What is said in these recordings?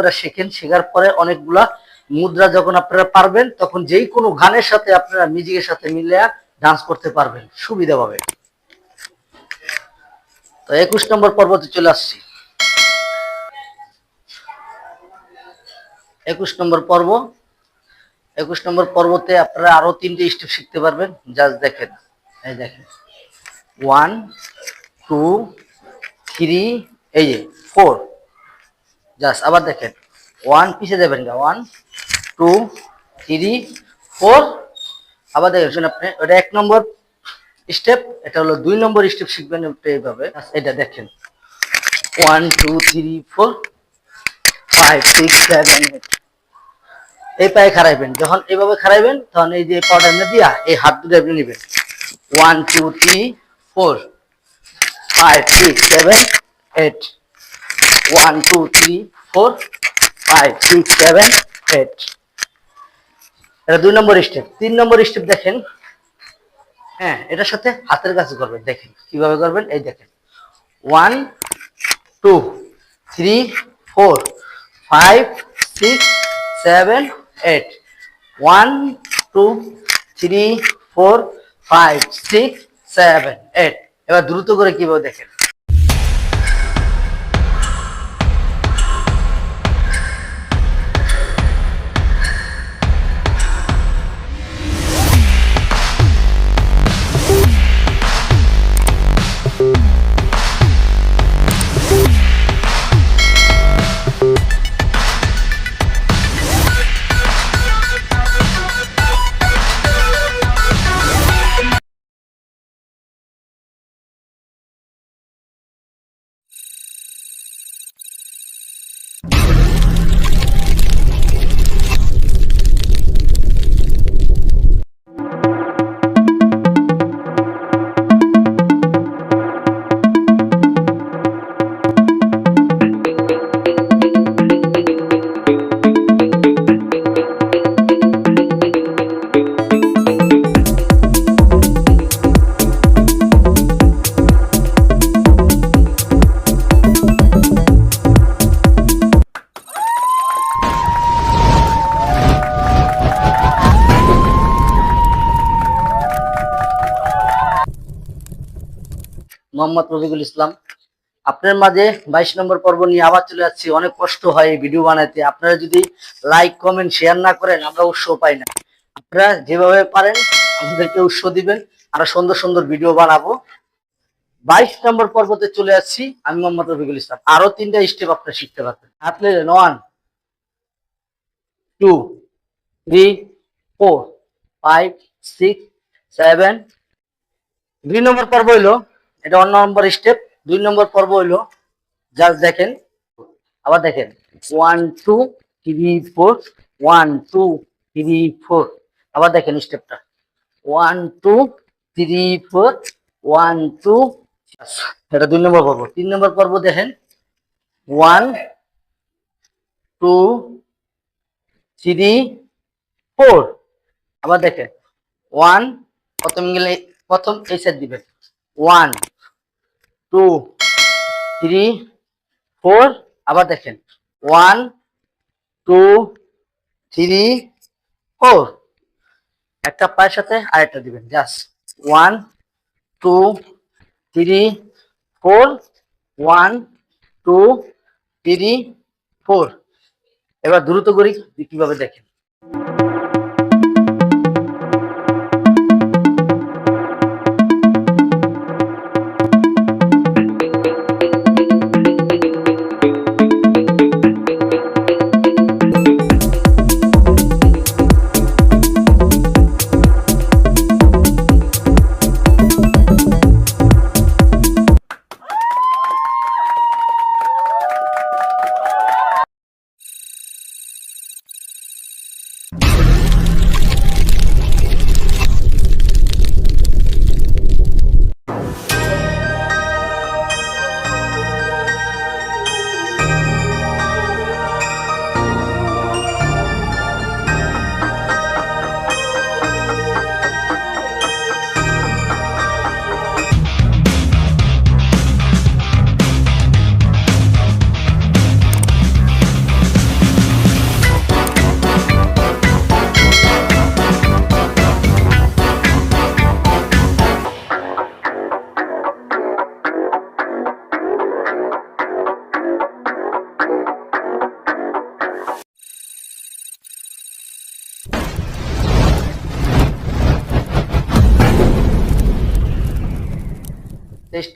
করে শেখেন, শেখার পরে অনেকগুলা মুদ্রা যখন আপনারা পারবেন, তখন যেই কোনো গানের সাথে আপনারা মিউজিকের সাথে মিলে ডান্স করতে পারবেন সুবিধা পাবে তো একুশ নম্বর পর্বতে চলে আসছি। একুশ নম্বর পর্ব। একুশ নম্বর পর্বতে আপনারা আরও তিনটে স্টেপ শিখতে পারবেন। জাস্ট দেখেন, এই দেখেন। ওয়ান টু থ্রি এই যে ফোর জাস্ট আবার দেখেন। ওয়ান পিছে দেবেন গা? ওয়ান টু থ্রি ফোর আবার দেখেন আপনি, ওটা এক নম্বর স্টেপ এটা হলো দুই নম্বর স্টেপ শিখবেন এইভাবে। এটা দেখেন। One two three four five six seven eight এই পায়ে খারাইবেন যখন এইভাবে খারাইবেন তখন এই যে পাওয়াটা এমনি দিয়া এই হাত দুটো আপনি নেবেন। One two three four five six seven eight one two three four five six seven eight এটা দুই নম্বর স্টেপ তিন নম্বর স্টেপ দেখেন। হ্যাঁ এটার সাথে হাতের কাছে করবেন, দেখেন। কীভাবে করবেন? এই দেখেন। One two three four five six seven eight one two three four five six seven eight এবার দ্রুত করে কীভাবে দেখেন? মোহাম্মদ রফিকুল ইসলাম। আপনার মাঝে বাইশ নম্বর পর্ব নিয়ে আবার চলে যাচ্ছি। অনেক কষ্ট হয় ভিডিও বানাইতে আপনারা যদি লাইক কমেন্ট শেয়ার না করেন, আমরা উৎস পাই না। আপনারা যেভাবে পারেন, আমাদেরকে উৎস দিবেন। আরও সুন্দর সুন্দর ভিডিও বানাবো। বাইশ নম্বর পর্বতে চলে যাচ্ছি। আমি মোহাম্মদ রফিকুল ইসলাম। আরও তিনটা স্টেপ আপনারা শিখতে পারবেন। হাত লেলেন one two three four five six seven দুই নম্বর পর্ব হইল এটা অন্য নম্বর স্টেপ দুই নম্বর পর্ব হইল জাস্ট দেখেন, আবার দেখেন one two three four one two three four আবার দেখেন স্টেপটা one two three four one two এটা দুই নম্বর পর্ব, তিন নম্বর পর্ব দেখেন ওয়ান টু থ্রি ফোর আবার দেখেন ওয়ান প্রথম গেলে প্রথম এই সাইড দিবেন ওয়ান টু, থ্রি, ফোর, আবার দেখেন। One, two, three, four. একটা পায়ের সাথে আরেকটা দিবেন, just. One, two, three, four. One, two, three, four. এবার দ্রুত করি, কীভাবে দেখেন।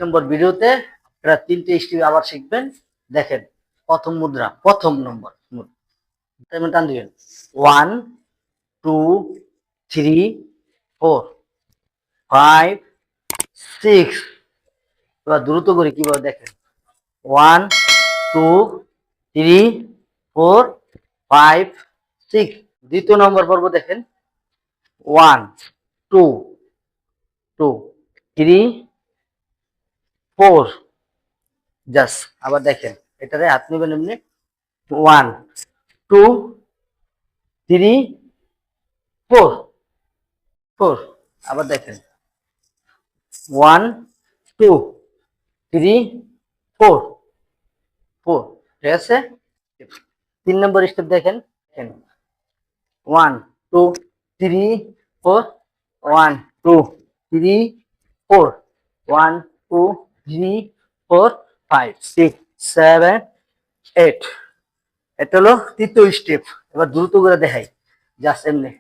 নম্বর ভিডিওতে আপনারা তিনটে স্টেপ আবার শিখবেন। দেখেন, প্রথম মুদ্রা, প্রথম নম্বর টান দিবেন। One two three four five six এবার দ্রুত করে কীভাবে দেখেন? One two three four five six দ্বিতীয় নম্বর পর্ব দেখেন। One two two three four just আবার দেখেন, এটারে হাত নেবেন এমনি। One two three four four আবার দেখেন। One two three four four ঠিক আছে? তিন নম্বর স্টেপ দেখেন। দেখেন। One two three four one two three four one two three four five six seven eight এটা হলো তৃতীয় স্টেপ এবার দ্রুত করে দেখাই। জাস্ট এমনি।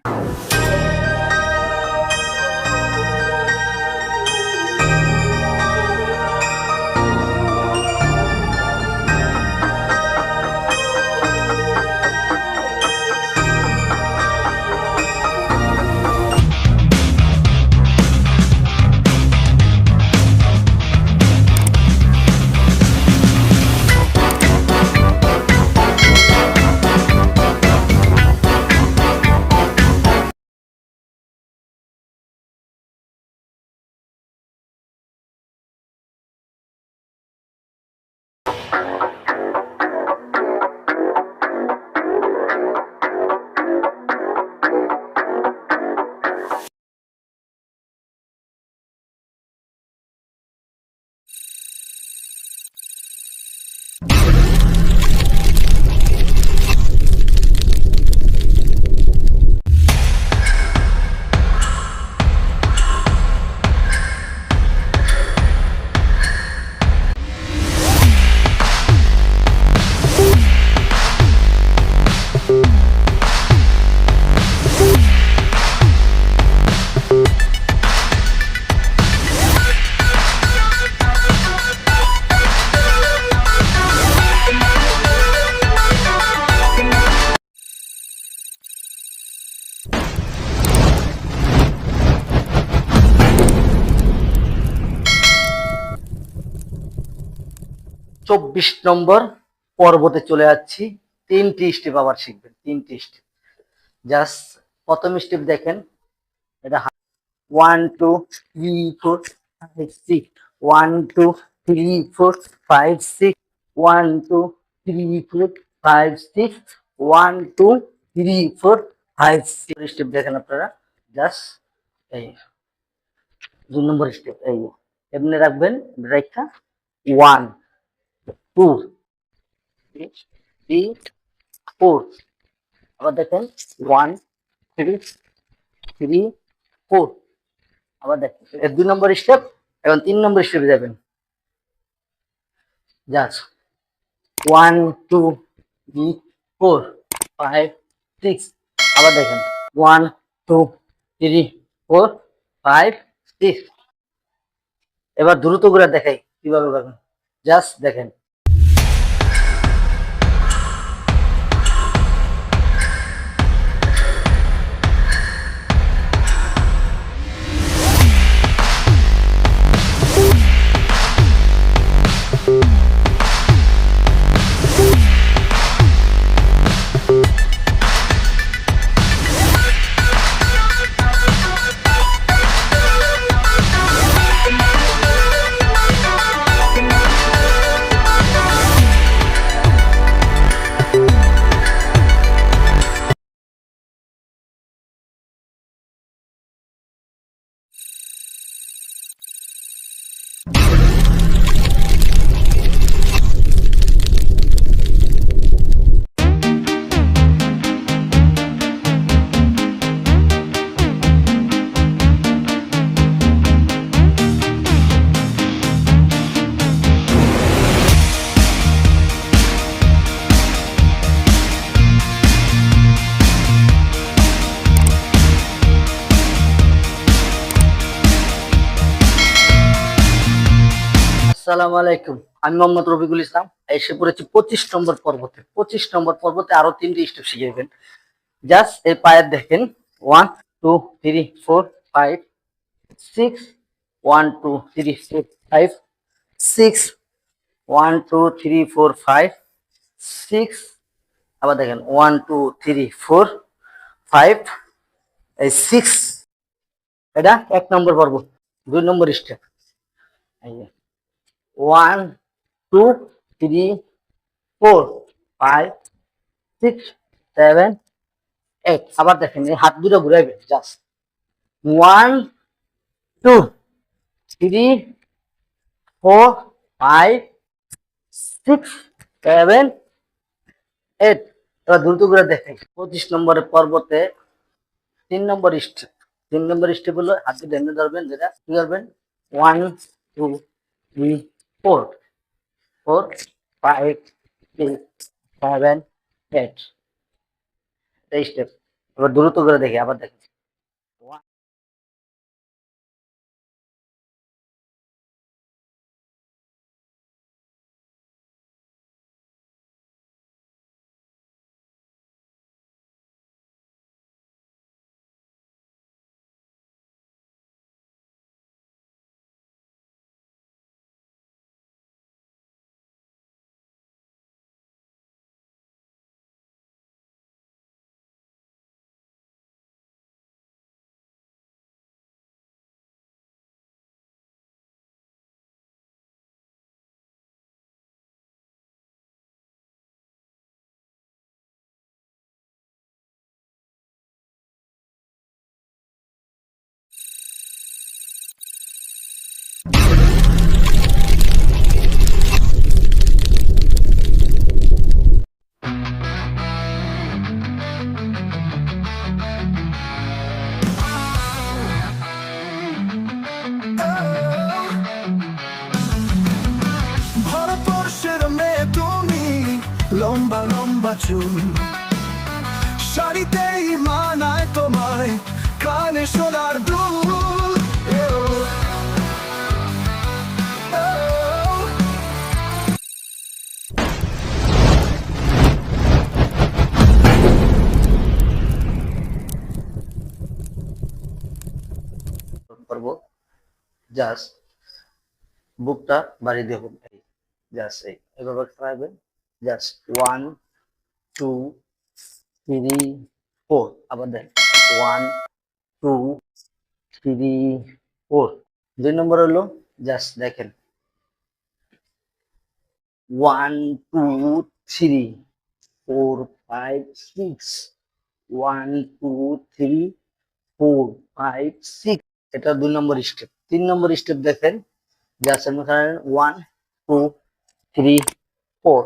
চব্বিশ নম্বর পর্বতে চলে যাচ্ছি। তিনটি স্টেপ আবার শিখবেন, তিনটি স্টেপ জাস্ট প্রথম স্টেপ দেখেন, এটা one two three four five six one two three four five six one two three four five six one two three four five six step দেখেন আপনারা। জাস্ট এই দুই নম্বর স্টেপ এই। এমনি রাখবেন রেখা ওয়ান টু থ্রি ফোর আবার দেখেন ওয়ান থ্রি থ্রি ফোর আবার দেখেন, এর দুই নম্বর স্টেপ এখন তিন নম্বর স্টেপে যাবেন। Just one two three four five six আবার দেখেন one two three four five six এবার দ্রুত করে দেখাই কীভাবে করবেন। জাস্ট দেখেন। আসসালামু আলাইকুম। আমি মোহাম্মদ রফিকুল ইসলাম। এসে পড়েছি পঁচিশ নম্বর পর্বতে। পঁচিশ নম্বর পর্বতে আরও তিনটি স্টেপ শিখে নেবেন জাস্ট এই পায়ের দেখেন। One two three four five six one two three four five six one two three four five six আবার দেখেন। One two three four five এই সিক্স এটা এক নম্বর পর্ব, দুই নম্বর step one two three four five six seven eight আবার দেখেন, এই হাত দুটো ঘুরাইবেন just one two three four five six seven eight এবার দ্রুত করে দেখেন, পঁচিশ নম্বরের পর্বতে তিন নম্বর স্টেপ, তিন নম্বর স্টেপ হলো হাত দুটো এমনি ধরবেন, যেটা কি করবেন one two three four four five six seven eight এই স্টেপ এবার দ্রুত করে দেখি আবার দেখি চুল শাড়িতেই মানায় তোমায়, কানে সোনার দুল। করব। জাস্ট বুকটা বাড়িয়ে দেখুন জাস্ট এই। এভাবে খারাপবেন just one two three four আবার দেন ওয়ান টু থ্রি ফোর দুই নম্বর হলো জাস্ট দেখেন one two three four five six one two three four five six এটা দুই নম্বর স্টেপ তিন নম্বর স্টেপ দেখেন জাস্ট এখানে one two three four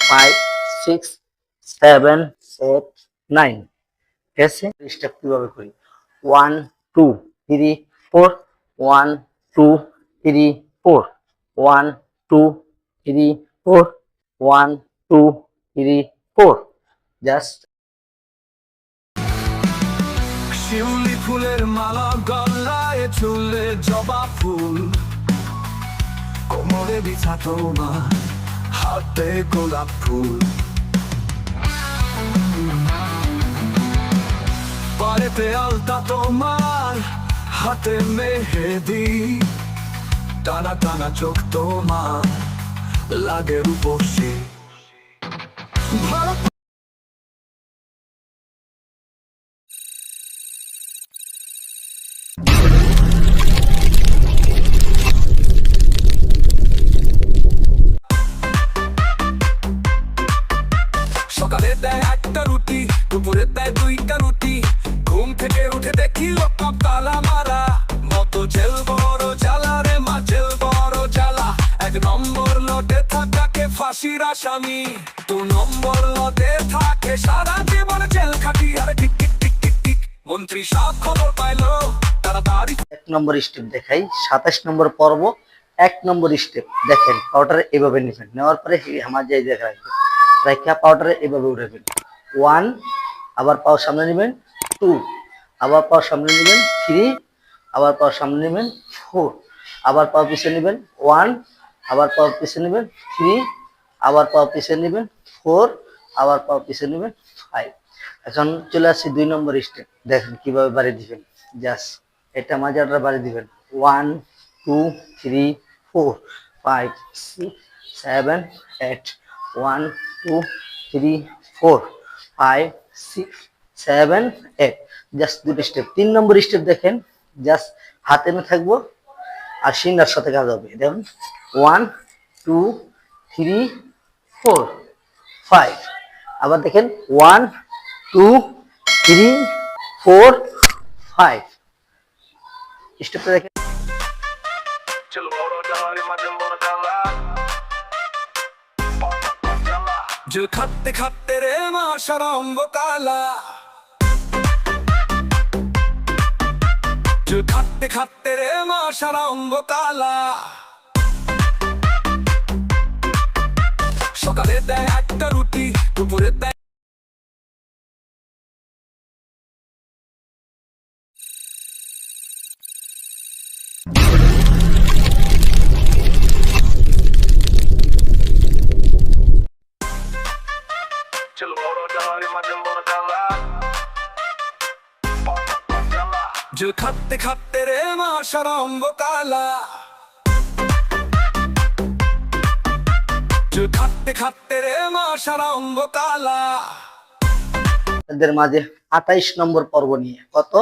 five six seven eight nine. ঠিক আছে স্টেপ কীভাবে করি? One two three four one two three four one two three four one two three four just শিউলি ফুলের মালা গলায় চুলে জবা ফুল। কোমরে বিছা তোমার হাতে গোলাপ ফুল। পারেতে আলতা তোমার হাতে মেহেদি। টানা টানা চোখ তোমার লাগে রূপসী। ভারত এক নম্বর স্টেপ দেখাই, সাতাশ নম্বর পর্ব, এক নম্বর স্টেপ দেখেন পাউডার এভাবে নেবেন। নেওয়ার পরে আমার যে দেখা রাখবেন রাখা পাউডারে এভাবে উঠাবেন। ওয়ান আবার পাও সামনে নেবেন টু আবার পাও সামনে নেবেন থ্রি আবার পাও সামনে নেবেন ফোর আবার পাও পিছিয়ে নেবেন ওয়ান আবার পাও পিছে নেবেন থ্রি আবার পাও পিছে নেবেন ফোর আবার পাও পিছে নেবেন ফাইভ এখন চলে আসছি দুই নম্বর স্টেপ দেখেন কীভাবে বাড়ি দিবেন। জাস্ট এটা মাজাটা বাড়ি দিবেন। One two three four five six seven eight one two three four five six seven eight just দুটো স্টেপ তিন নম্বর স্টেপ দেখেন। জাস্ট হাতে না থাকব, আর সিন্ডার সাথে কাজ হবে। দেখুন। One two three four five আবার দেখেন। One two three four five. স্টেপটা দেখেন সরম্ব কালা। সকালে দেয় একটা রুটি দুপুরে দেয় যে খাতে খাতে রে মা, সরম্ব এদের মাঝে আঠাইশ নম্বর পর্ব নিয়ে কত?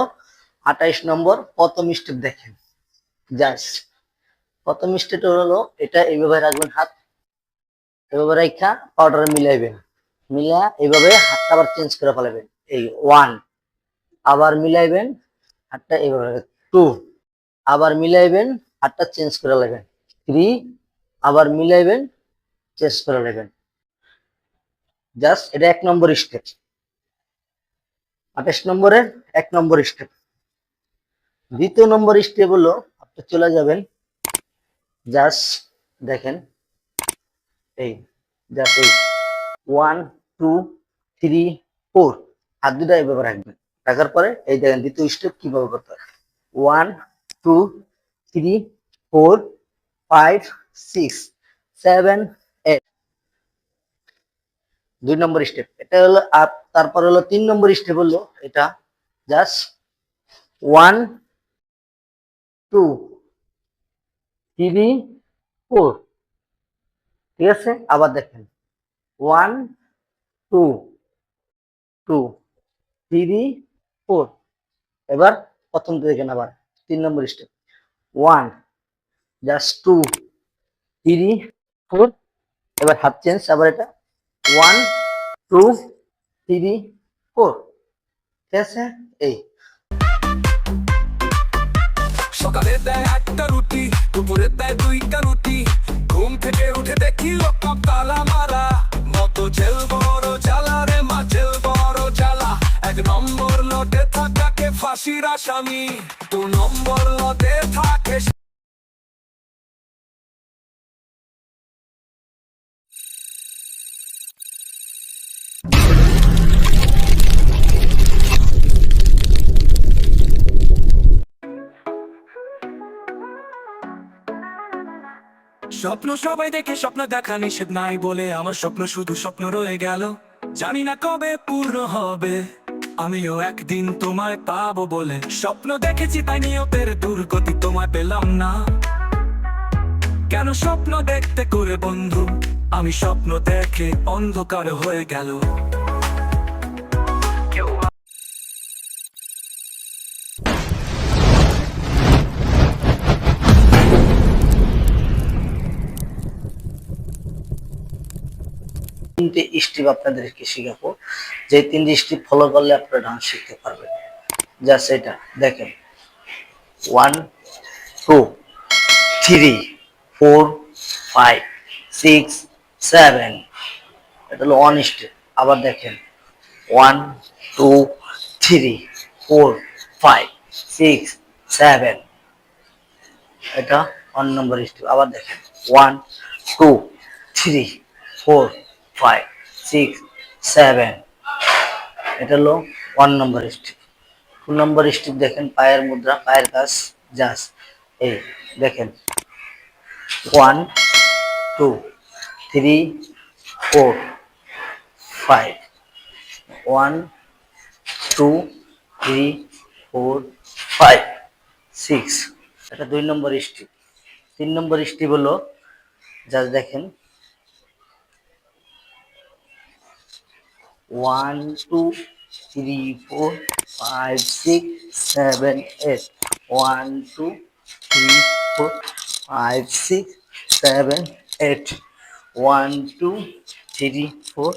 আঠাইশ নম্বর প্রথম দেখেন। জাস্ট প্রথম হলো এটা, এইভাবে রাখবেন হাত। এভাবে রাখা পাউডারে মিলাইবেন। মিলা এইভাবে হাতটা আবার চেঞ্জ করে ফেলাবেন। এই ওয়ান আবার মিলাইবেন হাতটা এইভাবে টু আবার মিলাইবেন হাতটা চেঞ্জ করে নেবেন থ্রি আবার মিলাইবেন চেঞ্জ করে নেবেন জাস্ট এটা এক নম্বর স্টেপ আঠাশ নম্বরের এক নম্বর স্টেপ দ্বিতীয় নম্বর স্টেপ হলো, আপনি চলে যাবেন জাস্ট দেখেন, এই জাস্ট এই ওয়ান টু থ্রি ফোর হাত দুটা এইভাবে রাখবেন। রাখার পরে এই দেখেন দ্বিতীয় স্টেপ কীভাবে করতে হয়? One two three four five six seven eight দুই নম্বর স্টেপ এটা হলো আপ তারপর হলো তিন নম্বর স্টেপ হলো এটা just one two three four ঠিক আছে? আবার দেখেন। One two two, three, four. এবার প্রথম দেখেন আবার, তিন নম্বর step one just two three, four. এবার হাত চেঞ্জ, আবার এটা। One, two, three, four. ঠিক আছে? এই। সকালে দেয় একটা রুটি, দুপুরে দেয় দুইটা রুটি। ঘুম থেকে উঠে দেখি লোক তালা মারা। মতো জেল বড় জ্বালা রে মা বড় জ্বালা। এক নম্বর লটে থাকাকে ফাঁসির আসামি, দু নম্বর লটে থাকে স্বপ্ন সবাই দেখে স্বপ্ন দেখা নিষেধ নাই বলে আমার স্বপ্ন শুধু স্বপ্ন রয়ে গেল। জানি না কবে পূর্ণ হবে। আমিও একদিন তোমায় পাবো বলে স্বপ্ন দেখেছি, তাই নিয়তের দুর্গতি তোমায় পেলাম না। কেন স্বপ্ন দেখতে করে বন্ধু? আমি স্বপ্ন দেখে অন্ধকার হয়ে গেল। তিনটে স্টেপ আপনাদেরকে শেখাবো। যে তিনটে স্টেপ ফলো করলে আপনারা ডান্স শিখতে পারবেন। জাস্ট এটা, দেখেন। One two three four five six seven এটা হলো ওয়ান স্টেপ আবার দেখেন। One two three four five six seven এটা ওয়ান নম্বর স্টেপ আবার দেখেন। One two three four five six seven এটা হলো ওয়ান নম্বর স্টেপ টু নম্বর স্টেপ দেখেন, পায়ের মুদ্রা, পায়ের কাজ জাস। এই দেখেন। One two three four five one two three four five six এটা দুই নম্বর স্ট্রিপ তিন নম্বর স্ট্রিপ হলো জাস্ট দেখেন। One two three four five six seven eight one two three four five six seven eight one two three four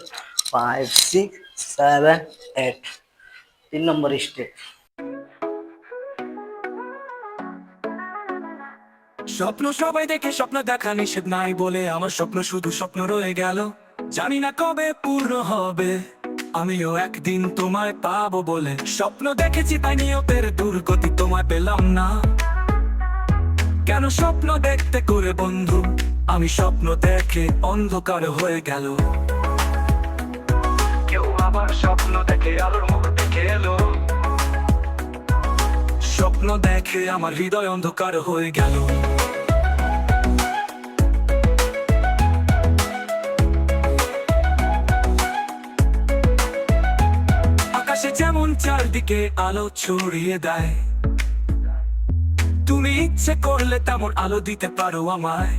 five six seven eight তিন নম্বর step স্বপ্ন সবাই দেখে, স্বপ্ন দেখা নিষেধ নাই বলে। আমার স্বপ্ন শুধু স্বপ্ন রয়ে গেল। জানি না কবে পূর্ণ হবে। আমিও একদিন তোমায় পাবো বলে স্বপ্ন দেখেছি, তাই নিয়তের দুর্গতি তোমায় পেলাম না। কেন স্বপ্ন দেখতে করে বন্ধু? আমি স্বপ্ন দেখে অন্ধকার হয়ে গেল। কেউ আবার স্বপ্ন দেখে আলোর মুখ দেখে স্বপ্ন দেখে আমার হৃদয় অন্ধকার হয়ে গেল। চারদিকে আলো ছড়িয়ে দেয়। তুমি ইচ্ছে করলে তেমন আলো দিতে পারো আমায়।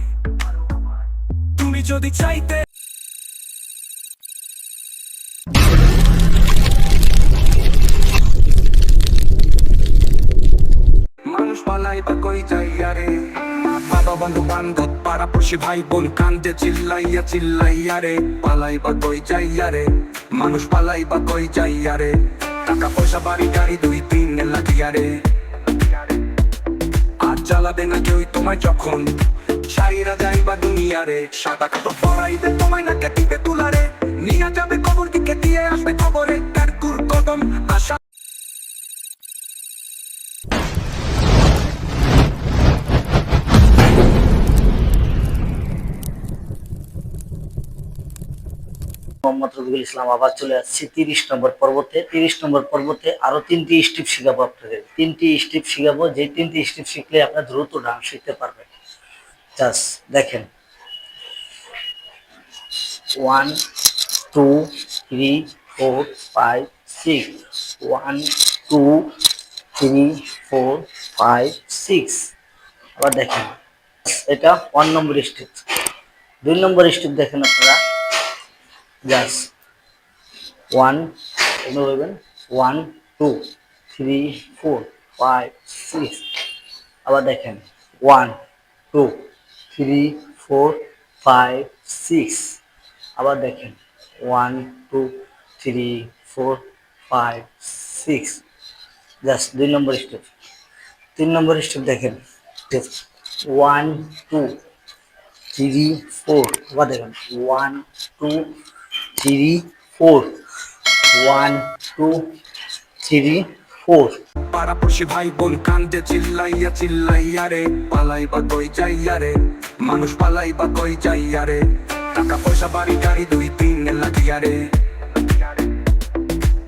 তুমি যদি চাইতে মানুষ পালাই বা কই যাইয়ারে বাবা, বন্ধু, বান্ধব, পাড়া, পড়শি, ভাই, বোন, কান্দে, চিল্লাইয়া চিল্লাইয়া রে পালাই বা কই যাইয়ারে মানুষ পালাই বা কই যাইয়ারে টাকা পয়সা, বাড়ি, গাড়ি, দুই তিন লাগিয়া রে আর জ্বালাবে না কেউই তোমায় যখন। ছাইরা যাই বা দুনিয়ারে। সাদা কাটো পড়াইবে তোমায় না কেটিতে তুলারে। নিয়ে যাবে কবর দিকে দিয়ে আসবে কবরে। মোহাম্মদ রবিউল ইসলাম আবার চলে আসছি তিরিশ নম্বর পর্বতে। তিরিশ নম্বর পর্বতে আরও তিনটি স্টেপ শিখাবো আপনাদের তিনটি স্টেপ শিখাবো যে তিনটি স্টেপ শিখলে আপনার দ্রুত ডান্স শিখতে পারবেন। দেখেন। One two three four five six one two three four five six আবার দেখেন। এটা ওয়ান নম্বর স্টেপ দুই নম্বর স্টেপ দেখেন আপনারা। জাস্ট ওয়ান এগুলো one two three four five six আবার দেখেন। One two three four five six আবার দেখেন। One two three four five six just দুই নম্বর স্টেপ তিন নম্বর স্টেপ দেখেন। ওয়ান টু থ্রি ফোর আবার দেখেন। One two three four one two three four পাড়া পড়শি ভাই বোন কান্দে চিল্লাইয়া চিল্লাইয়া রে, পালাই বা কই যাইয়া রে? মানুষ পালাই বা কই যাইয়া রে? টাকা পয়সা, বাড়ি, গাড়ি, দুই, তিন লাগিয়া রে।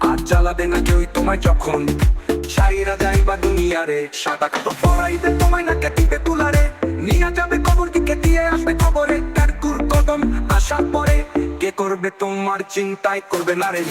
আর জ্বালাবে না কেউই তোমায় যখন। ছাইরা যাই বা দুনিয়ারে সাদা কাটো পড়াইবে তোমায় না কেটিতে তুলারে নিয়ে যাবে কবর দিকে দিয়ে আসবে খবরে তার কদম আসার পরে। কে করবে তোমার চিন্তায় করবে না রে